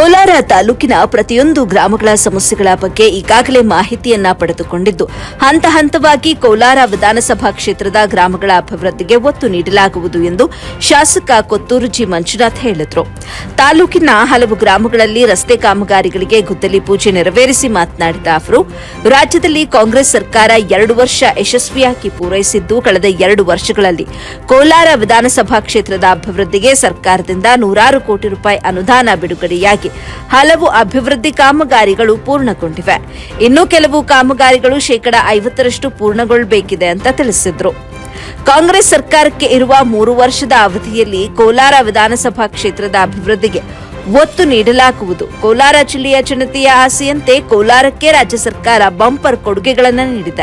ಕೋಲಾರ ತಾಲೂಕಿನ ಪ್ರತಿಯೊಂದು ಗ್ರಾಮಗಳ ಸಮಸ್ಯೆಗಳ ಬಗ್ಗೆ ಈಗಾಗಲೇ ಮಾಹಿತಿಯನ್ನ ಪಡೆದುಕೊಂಡಿದ್ದು, ಹಂತ ಹಂತವಾಗಿ ಕೋಲಾರ ವಿಧಾನಸಭಾ ಕ್ಷೇತ್ರದ ಗ್ರಾಮಗಳ ಅಭಿವೃದ್ಧಿಗೆ ಒತ್ತು ನೀಡಲಾಗುವುದು ಎಂದು ಶಾಸಕ ಕೊತ್ತೂರು ಜಿ ಮಂಜುನಾಥ್ ಹೇಳಿದರು. ತಾಲೂಕಿನ ಹಲವು ಗ್ರಾಮಗಳಲ್ಲಿ ರಸ್ತೆ ಕಾಮಗಾರಿಗಳಿಗೆ ಗುದ್ದಲಿ ಪೂಜೆ ನೆರವೇರಿಸಿ ಮಾತನಾಡಿದ ಅವರು, ರಾಜ್ಯದಲ್ಲಿ ಕಾಂಗ್ರೆಸ್ ಸರ್ಕಾರ ಎರಡು ವರ್ಷ ಯಶಸ್ವಿಯಾಗಿ ಪೂರೈಸಿದ್ದು, ಕಳೆದ ಎರಡು ವರ್ಷಗಳಲ್ಲಿ ಕೋಲಾರ ವಿಧಾನಸಭಾ ಕ್ಷೇತ್ರದ ಅಭಿವೃದ್ಧಿಗೆ ಸರ್ಕಾರದಿಂದ ನೂರಾರು ಕೋಟಿ ರೂಪಾಯಿ ಅನುದಾನ ಬಿಡುಗಡೆಯಾಗಿ ಹಲವು ಅಭಿವೃದ್ಧಿ ಕಾಮಗಾರಿಗಳು ಪೂರ್ಣಗೊಂಡಿವೆ. ಇನ್ನು ಕೆಲವು ಕಾಮಗಾರಿಗಳು ಶೇಕಡ ಐವತ್ತರಷ್ಟು ಪೂರ್ಣಗೊಳ್ಳಬೇಕಿದೆ ಅಂತ ತಿಳಿಸಿದ್ರು. ಕಾಂಗ್ರೆಸ್ ಸರ್ಕಾರಕ್ಕೆ ಇರುವ ಮೂರು ವರ್ಷದ ಅವಧಿಯಲ್ಲಿ ಕೋಲಾರ ವಿಧಾನಸಭಾ ಕ್ಷೇತ್ರದ ಅಭಿವೃದ್ಧಿಗೆ ಒತ್ತು ನೀಡಲಾಗುವುದು. ಕೋಲಾರ ಜಿಲ್ಲೆಯ ಜನತೆಯ ಆಸೆಯಂತೆ ಕೋಲಾರಕ್ಕೆ ರಾಜ್ಯ ಸರ್ಕಾರ ಬಂಪರ್ ಕೊಡುಗೆಗಳನ್ನು ನೀಡಿದೆ.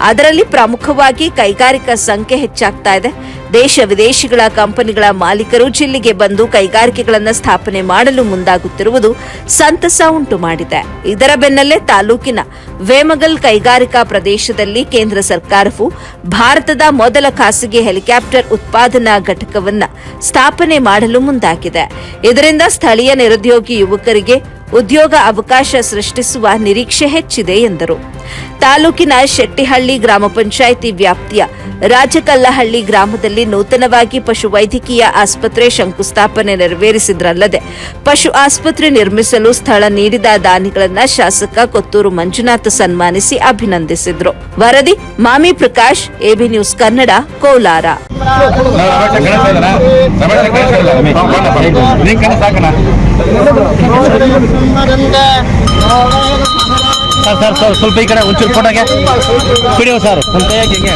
ಅದರಲ್ಲಿ ಪ್ರಮುಖವಾಗಿ ಕೈಗಾರಿಕಾ ಸಂಖ್ಯೆ ಹೆಚ್ಚಾಗ್ತಾ ಇದೆ. ದೇಶ ವಿದೇಶಿಗಳ ಕಂಪನಿಗಳ ಮಾಲೀಕರು ಜಿಲ್ಲೆಗೆ ಬಂದು ಕೈಗಾರಿಕೆಗಳನ್ನು ಸ್ಥಾಪನೆ ಮಾಡಲು ಮುಂದಾಗುತ್ತಿರುವುದು ಸಂತಸ ಉಂಟು ಮಾಡಿದೆ. ಇದರ ಬೆನ್ನಲ್ಲೇ ತಾಲೂಕಿನ ವೇಮಗಲ್ ಕೈಗಾರಿಕಾ ಪ್ರದೇಶದಲ್ಲಿ ಕೇಂದ್ರ ಸರ್ಕಾರವು ಭಾರತದ ಮೊದಲ ಖಾಸಗಿ ಹೆಲಿಕಾಪ್ಟರ್ ಉತ್ಪಾದನಾ ಘಟಕವನ್ನ ಸ್ಥಾಪನೆ ಮಾಡಲು ಮುಂದಾಗಿದೆ. ಇದರಿಂದ ಸ್ಥಳೀಯ ನಿರುದ್ಯೋಗಿ ಯುವಕರಿಗೆ ಉದ್ಯೋಗ ಅವಕಾಶ ಸೃಷ್ಟಿಸುವ ನಿರೀಕ್ಷೆ ಹೆಚ್ಚಿದೆ ಎಂದರು. ತಾಲೂಕಿನ ಶೆಟ್ಟಿಹಳ್ಳಿ ಗ್ರಾಮ ಪಂಚಾಯಿತಿ ವ್ಯಾಪ್ತಿಯ ರಾಜಕಲ್ಲಹಳ್ಳಿ ಗ್ರಾಮದಲ್ಲಿ ನೂತನವಾಗಿ ಪಶು ವೈದ್ಯಕೀಯ ಆಸ್ಪತ್ರೆ ಶಂಕುಸ್ಥಾಪನೆ ನೆರವೇರಿಸಿದ್ರಲ್ಲದೆ, ಪಶು ಆಸ್ಪತ್ರೆ ನಿರ್ಮಿಸಲು ಸ್ಥಳ ನೀಡಿದ ದಾನಿಗಳನ್ನು ಶಾಸಕ ಕೊತ್ತೂರು ಮಂಜುನಾಥ್ ಸನ್ಮಾನಿಸಿ ಅಭಿನಂದಿಸಿದ್ರು. ವರದಿ, Mami Prakash, AB news Kannada, Kolar. Sir sir sir ಸ್ವಲ್ಪ ಈ ಕಡೆ ಒಂಚೂರು ಫೋಟೋಗೆ ವಿಡಿಯೋ ಸರ್ ಒಂದು ಕೈಯಾಗಿ ಹಿಂಗೆ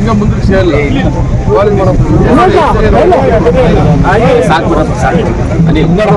ಹಿಂಗ ಮುಂದಕ್ಕೆ ಸೇರಲ್ಲ ಸಾಕು ಸಾಕು. ಅನಿಲ್ ಮಾಡೋ